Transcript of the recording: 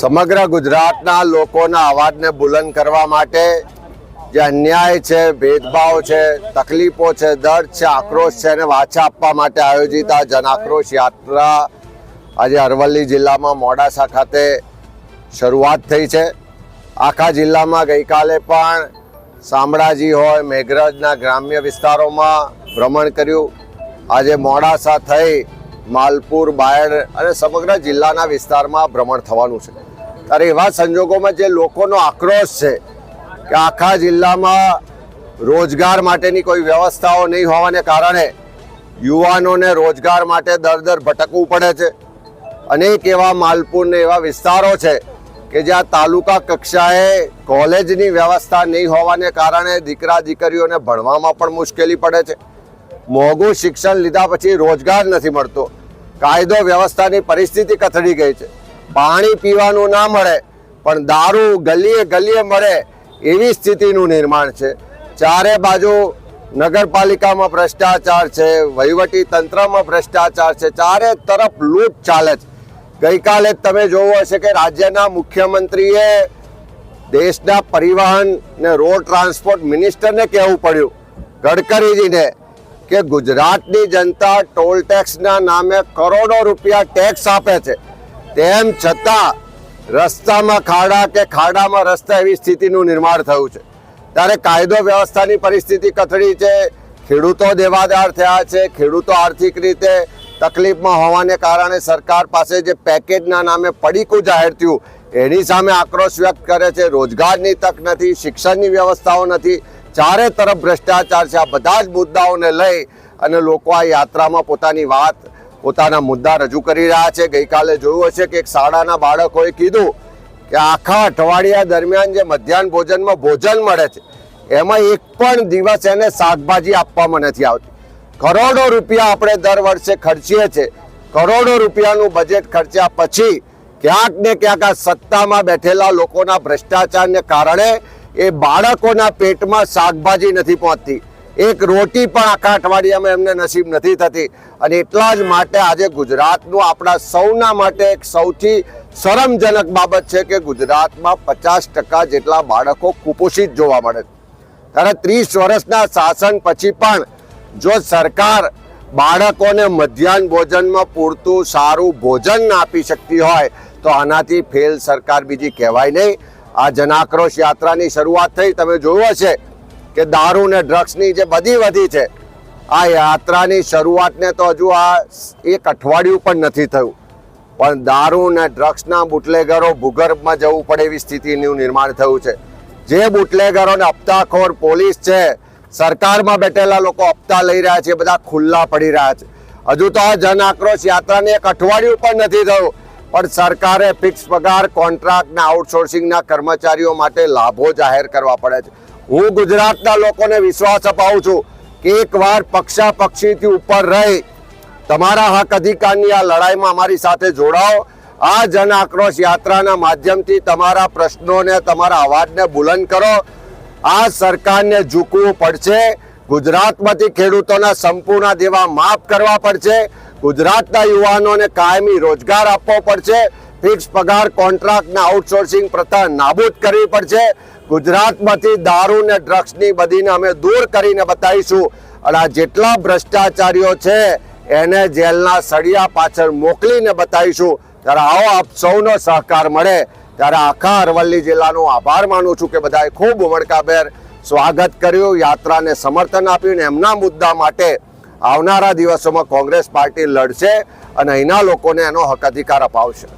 સમગ્ર ગુજરાતના લોકોના અવાજને બુલંદ કરવા માટે જે અન્યાય છે, ભેદભાવ છે, તકલીફો છે, દર્દ છે, આક્રોશ છે, એને વાચા આપવા માટે આયોજિત આ જન આક્રોશ યાત્રા આજે અરવલ્લી જિલ્લામાં મોડાસા ખાતે શરૂઆત થઈ છે. આખા જિલ્લામાં ગઈકાલે પણ શામળાજી હોય, મેઘરજના ગ્રામ્ય વિસ્તારોમાં ભ્રમણ કર્યું. આજે મોડાસા થઈ માલપુર, બાયડ અને સમગ્ર જિલ્લાના વિસ્તારમાં ભ્રમણ થવાનું છે. ત્યારે એવા સંજોગોમાં જે લોકોનો આક્રોશ છે કે આખા જિલ્લામાં રોજગાર માટેની કોઈ વ્યવસ્થાઓ નહીં હોવાને કારણે યુવાનોને રોજગાર માટે દર દર ભટકવું પડે છે. અનેક એવા માલપુરને એવા વિસ્તારો છે કે જ્યાં તાલુકા કક્ષાએ કોલેજની વ્યવસ્થા નહીં હોવાને કારણે દીકરા દીકરીઓને ભણવામાં પણ મુશ્કેલી પડે છે. મોંઘું શિક્ષણ લીધા પછી રોજગાર નથી મળતો. કાયદો વ્યવસ્થાની પરિસ્થિતિ કથળી ગઈ છે. પાણી પીવાનું ના મળે, પણ દારૂ ગલીએ ગલીએ મળે એવી સ્થિતિનું નિર્માણ છે. ચારે બાજુ નગરપાલિકામાં ભ્રષ્ટાચાર છે, વહીવટી તંત્રમાં ભ્રષ્ટાચાર છે, ચારે તરફ લૂંટ ચાલે છે. ગઈકાલે તમે જોવો હશે કે રાજ્યના મુખ્યમંત્રીએ દેશના પરિવહન ને રોડ ટ્રાન્સપોર્ટ મિનિસ્ટરને કહેવું પડ્યું, ગડકરીજીને કે ગુજરાતની જનતા ટોલ ટેક્સના નામે કરોડો રૂપિયા ટેક્સ આપે છે. તેમ છતાં રસ્તામાં ખાડા કે ખાડામાં રસ્તા એવી સ્થિતિનું નિર્માણ થયું છે. ત્યારે કાયદો વ્યવસ્થાની પરિસ્થિતિ કથળી છે. ખેડૂતો દેવાદાર થયા છે. ખેડૂતો આર્થિક રીતે તકલીફમાં હોવાને કારણે સરકાર પાસે જે પેકેજના નામે પડીકું જાહેર થયું, એની સામે આક્રોશ વ્યક્ત કરે છે. રોજગારની તક નથી, શિક્ષણની વ્યવસ્થાઓ નથી. ચારે તરફ ભ્રષ્ટાચાર છે. આ બધા જ મુદ્દાઓને લઈ અને લોકો આ યાત્રામાં પોતાની વાત, પોતાના મુદ્દા રજૂ કરી રહ્યા છે. ગઈકાલે જોયું હશે કે એક શાળાના બાળકોએ કીધું કે આખા અઠવાડિયા દરમિયાન જે મધ્યાહન ભોજનમાં ભોજન મળે છે, એમાં એક પણ દિવસ એને શાકભાજી આપવામાં નથી આવતી. કરોડો રૂપિયા આપણે દર વર્ષે ખર્ચીએ છીએ. કરોડો રૂપિયાનું બજેટ ખર્ચ્યા પછી ક્યાંક ને ક્યાંક આ સત્તામાં બેઠેલા લોકોના ભ્રષ્ટાચારને કારણે એ બાળકોના પેટમાં શાકભાજી નથી પહોંચતી. એક રોટી પણ આખા અઠવાડિયામાં એમને નસીબ નથી થતી. અને એટલા જ માટે આજે ગુજરાતનું આપણા સૌના માટે એક સૌથી શરમજનક બાબત છે કે ગુજરાતમાં પચાસ ટકા જેટલા બાળકો કુપોષિત જોવા મળે ત્યારે ત્રીસ વર્ષના શાસન પછી પણ જો સરકાર બાળકોને મધ્યાહન ભોજનમાં પૂરતું સારું ભોજન ના આપી શકતી હોય, તો આનાથી ફેલ સરકાર બીજી કહેવાય નહીં. આ જનાક્રોશ યાત્રાની શરૂઆત થઈ. તમે જોયું હશે કે દારૂ ને ડ્રગ્સની જે બધી વધી છે, આ યાત્રાની શરૂઆતને તો હજુ આ એક અઠવાડિયું પણ નથી થયું. પણ દારૂ ને ડ્રગ્સના બુટલેગરો ભૂગર્ભમાં જવું પડે એવી સ્થિતિનું નિર્માણ થયું છે. જે બુટલેગરોને હપ્તાખોર પોલીસ છે, સરકારમાં બેઠેલા લોકો હપ્તા લઈ રહ્યા છે, બધા ખુલ્લા પડી રહ્યા છે. હજુ તો આ જન આક્રોશ યાત્રાને એક અઠવાડિયું પણ નથી થયું. પણ સરકારે ફિક્સ પગાર કોન્ટ્રાક્ટના આઉટસોર્સિંગના કર્મચારીઓ માટે લાભો જાહેર કરવા પડે છે. હું ગુજરાતના લોકોને વિશ્વાસ અપાવું છું કે એકવાર પક્ષા પક્ષીથી ઉપર રહી તમારા હક અધિકારની આ લડાઈમાં અમારી સાથે જોડાઓ. આ જન આક્રોશ યાત્રાના માધ્યમથી તમારા પ્રશ્નોને, તમારા અવાજને બુલંદ કરો. આ સરકારને ઝૂકવું પડશે. ગુજરાતમાંથી ખેડૂતોના સંપૂર્ણ દેવા માફ કરવા પડશે. ગુજરાતના યુવાનોને કાયમી રોજગાર આપવો પડશે. ફિક્સ પગાર કોન્ટ્રાક્ટના આઉટસોર્સિંગ પ્રથા નાબૂદ કરવી પડશે. ગુજરાતમાંથી દારૂ ને ડ્રગ્સની બધીને અમે દૂર કરીને બતાવીશું. અને આ જેટલા ભ્રષ્ટાચારીઓ છે, એને જેલના સળિયા પાછળ મોકલીને બતાવીશું. ત્યારે આવો આપ સૌનો સહકાર મળે. ત્યારે આખા અરવલ્લી જિલ્લાનો આભાર માનું છું કે બધાએ ખૂબ ઉમળકાભેર સ્વાગત કર્યું, યાત્રાને સમર્થન આપ્યું ને એમના મુદ્દા માટે આવનારા દિવસોમાં કોંગ્રેસ પાર્ટી લડશે અને અહીંના લોકોને એનો હક અધિકાર અપાવશે.